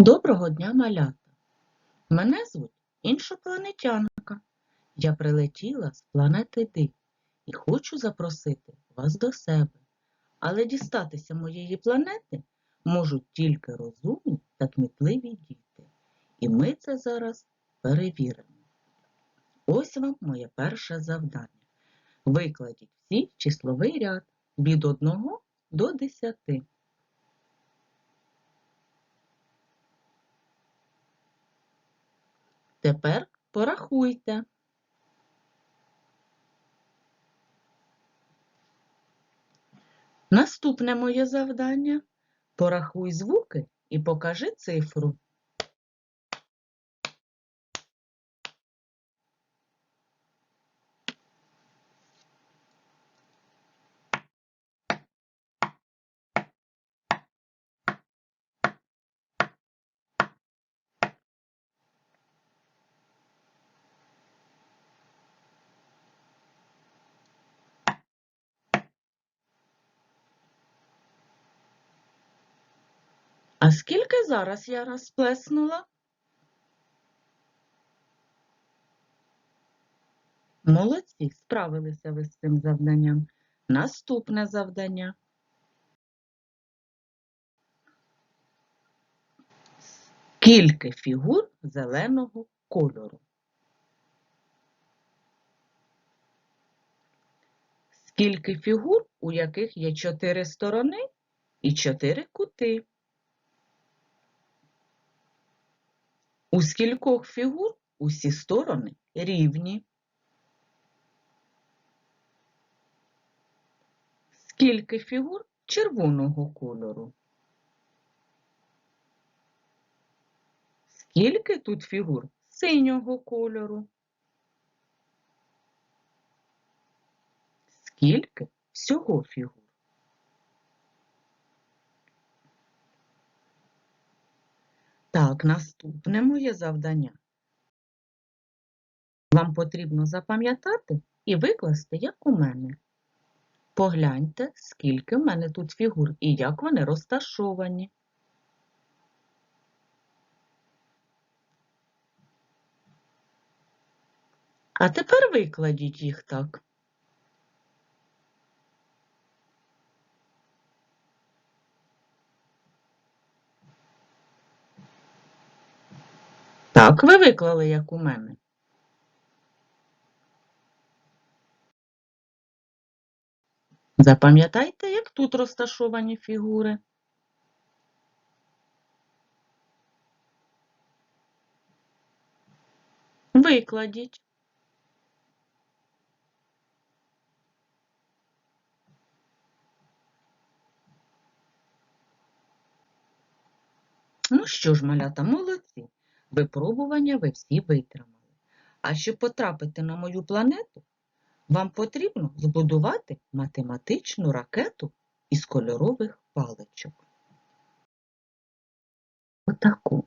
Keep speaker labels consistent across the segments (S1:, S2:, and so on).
S1: Доброго дня, малята! Мене звуть іншопланетянка. Я прилетіла з планети Ди і хочу запросити вас до себе. Але дістатися моєї планети можуть тільки розумні та кмітливі діти. І ми це зараз перевіримо. Ось вам моє перше завдання. Викладіть всі числовий ряд від 1 до 10. Тепер порахуйте. Наступне моє завдання порахуй звуки і покажи цифру. А скільки зараз я розплеснула? Молодці, справилися ви з цим завданням. Наступне завдання. Скільки фігур зеленого кольору? Скільки фігур, у яких є чотири сторони і чотири кути? У скількох фігур усі сторони рівні? Скільки фігур червоного кольору? Скільки тут фігур синього кольору? Скільки всього фігур? Так, наступне моє завдання. Вам потрібно запам'ятати і викласти, як у мене. Погляньте, скільки в мене тут фігур і як вони розташовані. А тепер викладіть їх так. Так, ви виклали, як у мене. Запам'ятайте, як тут розташовані фігури. Викладіть. Ну що ж, малята, молодці. Випробування ви всі витримали. А щоб потрапити на мою планету, вам потрібно збудувати математичну ракету із кольорових паличок. Отаку.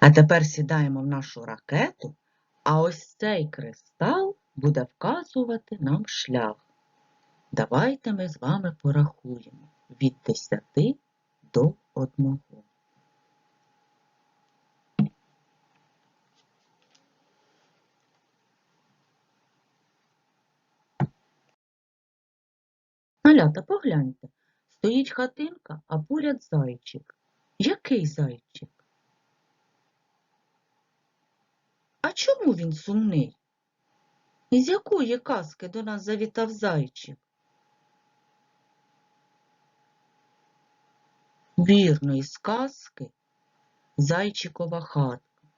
S1: А тепер сідаємо в нашу ракету, а ось цей кристал буде вказувати нам шлях. Давайте ми з вами порахуємо від 10 до 1. Малята, погляньте, стоїть хатинка, а поряд зайчик. Який зайчик? А чому він сумний? Із якої казки до нас завітав зайчик? Вірно, із казки Зайчикова хатка.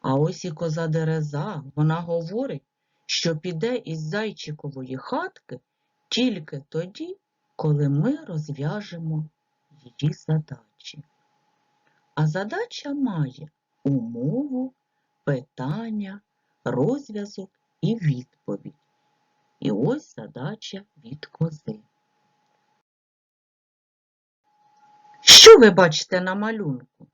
S1: А ось і коза Дереза, вона говорить, що піде із зайчикової хатки тільки тоді, коли ми розв'яжемо її задачі. А задача має умову, питання, розв'язок і відповідь. І ось задача від кози. Що ви бачите на малюнку?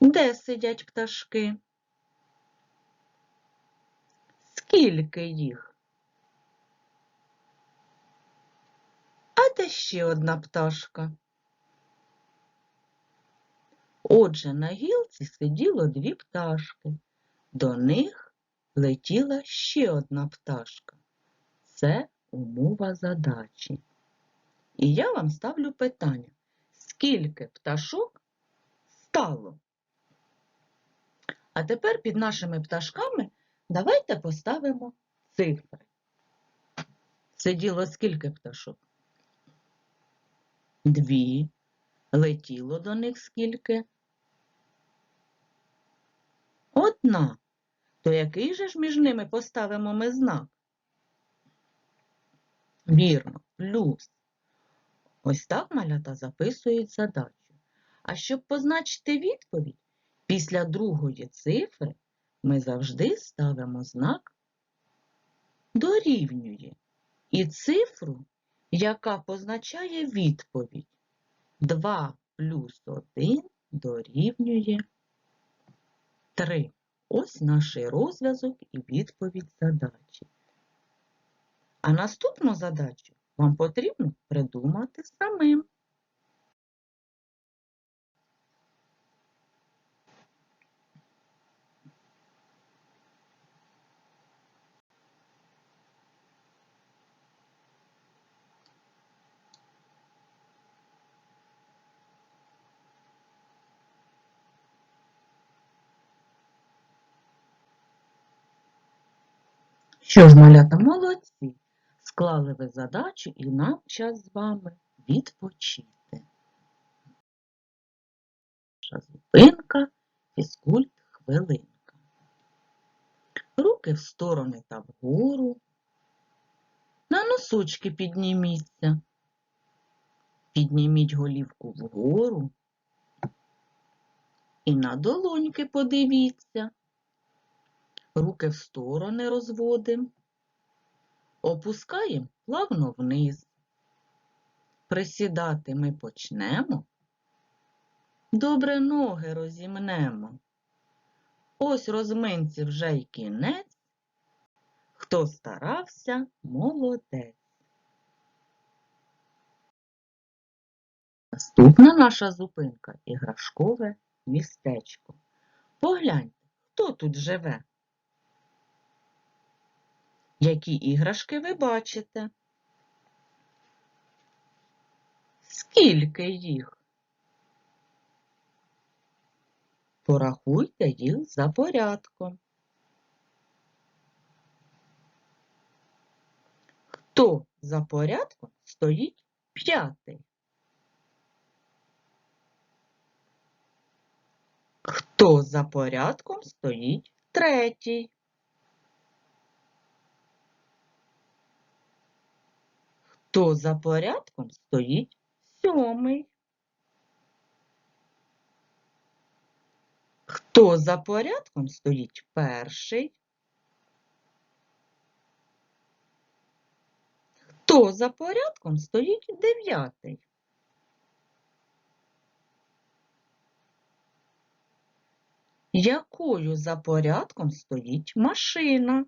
S1: Де сидять пташки? Скільки їх? А де ще одна пташка? Отже, на гілці сиділо дві пташки. До них летіла ще одна пташка. Це умова задачі. І я вам ставлю питання, скільки пташок стало? А тепер під нашими пташками давайте поставимо цифри. Сиділо скільки пташок? Дві. Летіло до них скільки? Одна. То який же ж між ними поставимо ми знак? Вірно, плюс. Ось так малята записують задачу. А щоб позначити відповідь, після другої цифри ми завжди ставимо знак дорівнює і цифру, яка позначає відповідь. 2 плюс 1 дорівнює 3. Ось наш розв'язок і відповідь задачі. А наступну задачу вам потрібно придумати самим. Що ж, малята, молодці, склали ви задачу і нам час з вами відпочити. Наша зупинка, фізкульт, хвилинка. Руки в сторони та вгору. На носочки підніміться. Підніміть голівку вгору. І на долоньки подивіться. Руки в сторони розводимо. Опускаємо плавно вниз. Присідати ми почнемо. Добре ноги розімнемо. Ось розминці вже й кінець. Хто старався, молодець. Наступна наша зупинка іграшкове містечко. Погляньте, хто тут живе. Які іграшки ви бачите? Скільки їх? Порахуйте їх за порядком. Хто за порядком стоїть п'ятий? Хто за порядком стоїть третій? Хто за порядком стоїть сьомий? Хто за порядком стоїть перший? Хто за порядком стоїть дев'ятий? Якою за порядком стоїть машина?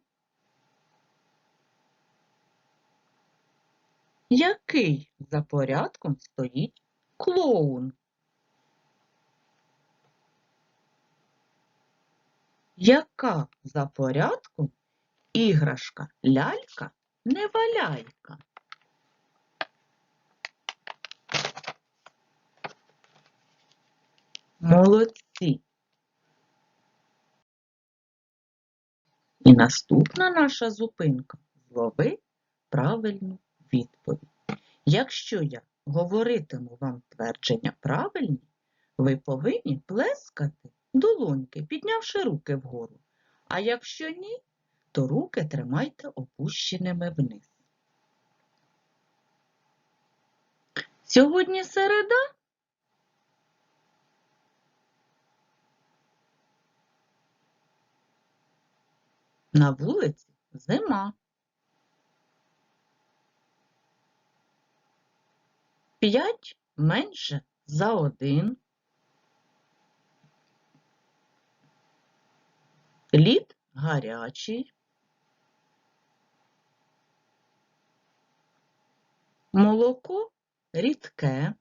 S1: Який за порядком стоїть клоун? Яка за порядком іграшка лялька не валяйка? Молодці. І наступна наша зупинка злови правильну відповідь. Якщо я говоритиму вам твердження правильні, ви повинні плескати долоньки, піднявши руки вгору. А якщо ні, то руки тримайте опущеними вниз. Сьогодні середа. На вулиці зима. П'ять менше за один. Лід гарячий. Молоко рідке.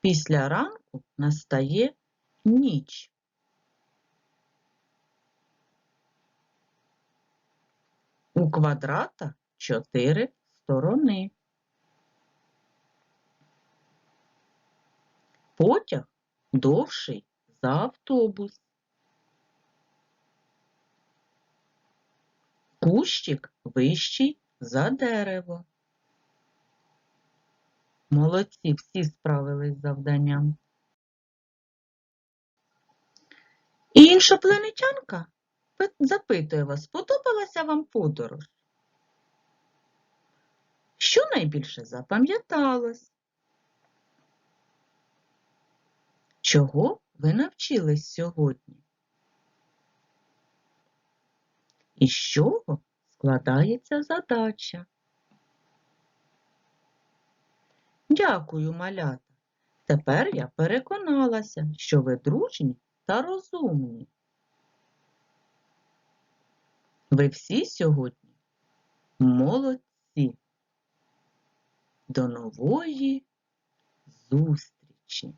S1: Після ранку настає ніч. У квадрата чотири сторони. Потяг довший за автобус. Кущик вищий за дерево. Молодці, всі справились з завданням. І іншопланетянка пи- запитує вас, сподобалася вам подорож? Що найбільше запам'яталось? Чого ви навчились сьогодні? Із чого складається задача? Дякую, малята. Тепер я переконалася, що ви дружні та розумні. Ви всі сьогодні молодці. До нової зустрічі!